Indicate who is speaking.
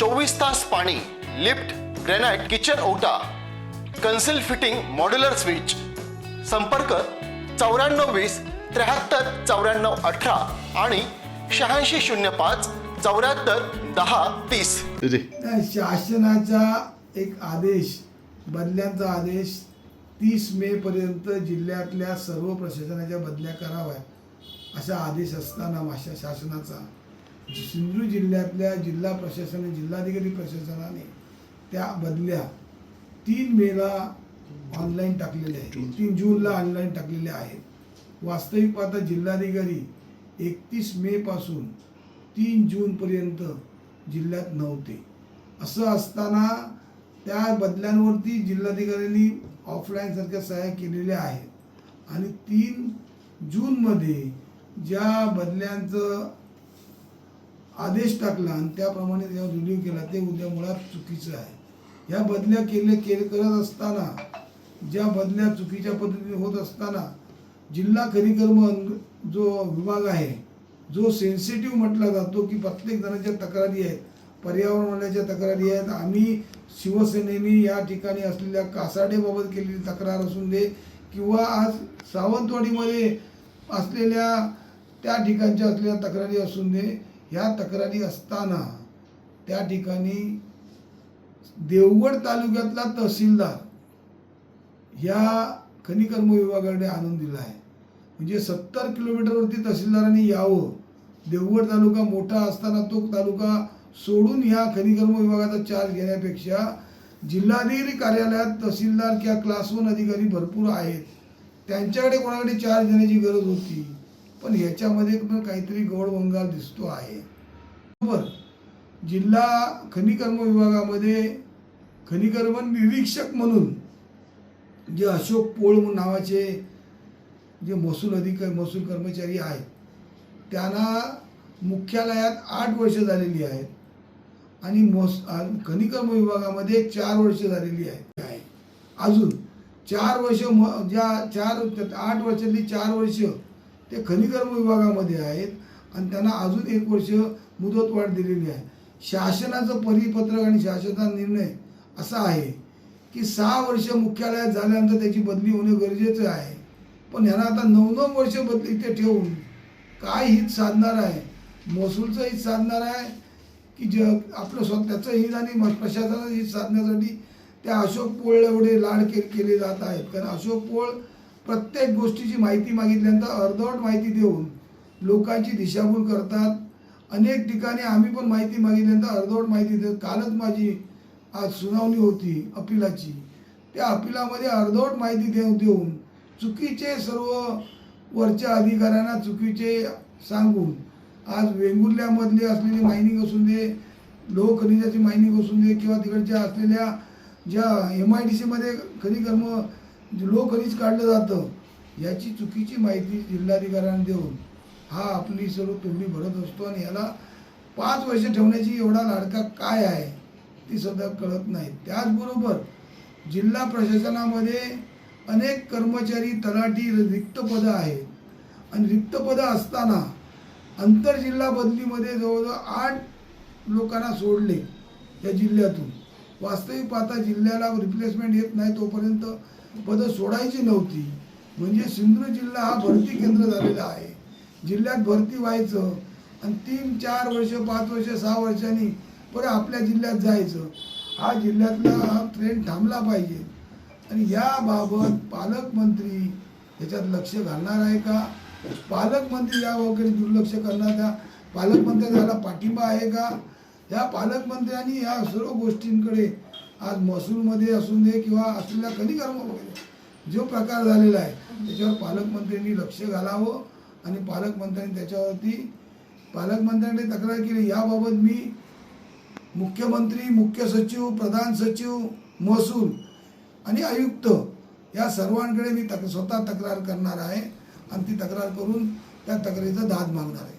Speaker 1: चोवीस तास पाणी लिफ्ट ग्रेनाइट किचन ओटा कन्सिल फिटिंग मॉड्युलर स्विच. संपर्क चौऱ्याण्णव वीस त्र्याहत्तर चौऱ्याण्णव अठरा आणि शहाऐंशी शून्य पाच चौऱ्याहत्तर दहा तीस.
Speaker 2: नाही, शासनाचा एक आदेश बदल्यांचा आदेश तीस मे पर्यंत जिल्ह्यातल्या सर्व प्रशासनाच्या बदल्या कराव्या असा आदेश असताना माशा शासनाचा. सिंधुदुर्ग जिल्ह्यातल्या जिल्हा प्रशासन जिल्हाधिकारी प्रशासनाने त्या बदल्या तीन मेला ऑनलाईन टाकलेल्या आहेत. तीन जूनला ऑनलाईन टाकलेल्या आहेत. वास्तविक पाहता जिल्हाधिकारी एकतीस मे पासून तीन जूनपर्यंत जिल्ह्यात नव्हते. असं असताना त्या बदल्यांवरती जिल्हाधिकाऱ्यांनी ऑफलाईन सारख्या सह्या केलेल्या आहेत. आणि तीन जूनमध्ये ज्या बदल्यांचं आदेश टाकला आणि त्याप्रमाणे त्यावर रिव्ह्यू केला ते उद्या मुळात चुकीचं आहे. या बदल्या केले केले करत असताना ज्या बदल्या चुकीच्या पद्धतीने होत असताना जिल्हा खनिकर्म जो विभाग आहे जो सेन्सिटिव्ह म्हटला जातो की प्रत्येक जणांच्या तक्रारी आहेत पर्यावरणवाल्याच्या तक्रारी आहेत. आम्ही शिवसेनेने या ठिकाणी असलेल्या कासाडेबाबत केलेली तक्रार असून दे किंवा आज सावंतवाडीमध्ये असलेल्या त्या ठिकाणच्या असलेल्या तक्रारी असून दे ह्या तक्रारी असताना त्या ठिकाणी देवगड तालुक्यातला तहसीलदार ह्या खनिकर्म विभागाकडे आणून दिला आहे. म्हणजे सत्तर किलोमीटरवरती तहसीलदारांनी यावं. देवगड तालुका मोठा असताना तो तालुका सोडून ह्या खनिकर्म विभागाचा चार्ज घेण्यापेक्षा जिल्हाधिकारी कार्यालयात तहसीलदार किंवा क्लास वन अधिकारी भरपूर आहेत. त्यांच्याकडे कोणाकडे चार्ज देण्याची गरज होती? पण ह्याच्यामध्ये पण काहीतरी गौडबंगाल दिसतो आहे. बरोबर. जिल्हा खनिकर्म विभागामध्ये खनिकर्म निरीक्षक म्हणून जे अशोक पोळ नावाचे जे महसूल अधिकारी महसूल कर्मचारी आहेत त्यांना मुख्यालयात आठ वर्ष झालेली आहेत आणि मस खनिकर्म विभागामध्ये चार वर्ष झालेली आहेत. आहे अजून चार वर्ष म ज्या चार आठ वर्षातली चार वर्ष ते खनिकर्म विभागामध्ये आहेत आणि त्यांना अजून एक वर्ष मुदतवाढ दिलेली आहे. शासनाचं परिपत्रक आणि शासनाचा निर्णय असा आहे की सहा वर्ष मुख्यालयात झाल्यानंतर त्याची बदली होणे गरजेचं आहे. पण ह्यांना आता नऊ नऊ वर्ष बदली इथे ठेवून काय हित साधणार आहे? महसूलचं हित साधणार आहे की ज आपलं स्वतःचं हित आणि म- प्रशासनाचं हित साधण्यासाठी त्या अशोक पोळ एवढे लाड के केले जात आहेत. कारण अशोक पोळ प्रत्येक गोष्टीची माहिती मागितल्यानंतर अर्धवट माहिती देऊन लोकांची दिशाभूल करतात. अनेक ठिकाणी आम्ही पण माहिती मागितल्यानंतर अर्धवट माहिती देऊ कालच माझी आज सुनावणी होती अपिलाची. त्या अपिलामध्ये अर्धवट माहिती देऊ देऊन चुकीचे सर्व वरच्या अधिकाऱ्यांना चुकीचे सांगून आज वेंगुर्ल्यामधले असलेली मायनिंग असून दे लोह खनिजाची मायनिंग असून दे किंवा तिकडच्या असलेल्या ज्या एम आय डी सीमध्ये खनिकर्म लो खनिज काढलं जातं याची चुकीची माहिती जिल्हाधिकाऱ्यांना देऊन हा आपली सर्व तोंडी भरत असतो आणि याला पाच वर्ष ठेवण्याची एवढा लाडका काय आहे ती सध्या कळत नाही. त्याचबरोबर जिल्हा प्रशासनामध्ये अनेक कर्मचारी तलाठी रिक्त पदं आहेत. आणि रिक्त पदं असताना आंतरजिल्हा बदलीमध्ये जवळजवळ आठ लोकांना सोडले या जिल्ह्यातून. वास्तविक पाहता जिल्ह्याला रिप्लेसमेंट येत नाही तोपर्यंत पदं सोडायची नव्हती. म्हणजे सिंधुदुर्ग जिल्हा हा भरती केंद्र झालेला आहे. जिल्ह्यात भरती व्हायचं आणि तीन चार वर्ष पाच वर्ष सहा वर्षांनी परत आपल्या जिल्ह्यात जायचं. हा जिल्ह्यातला हा ट्रेंड थांबला पाहिजे. आणि याबाबत पालकमंत्री याच्यात लक्ष घालणार आहे का? पालकमंत्री या वगैरे दुर्लक्ष करणार पालकमंत्री पालकमंत्र्याला पाठिंबा आहे का? या पालकमंत्र्यांनी या सर्व गोष्टींकडे आज महसूलमध्ये असून दे किंवा असलेल्या खनिकर्म वगैरे जो प्रकार झालेला आहे त्याच्यावर पालकमंत्र्यांनी लक्ष घालावं आणि पालकमंत्र्यांनी त्याच्यावरती पालकमंत्र्यांनी तक्रार केली. याबाबत मी मुख्यमंत्री मुख्य सचिव प्रधान सचिव महसूल आणि आयुक्त या सर्वांकडे मी तक स्वतः तक्रार करणार आहे आणि ती तक्रार करून त्या तक्रारीचा दाद मागणार आहे.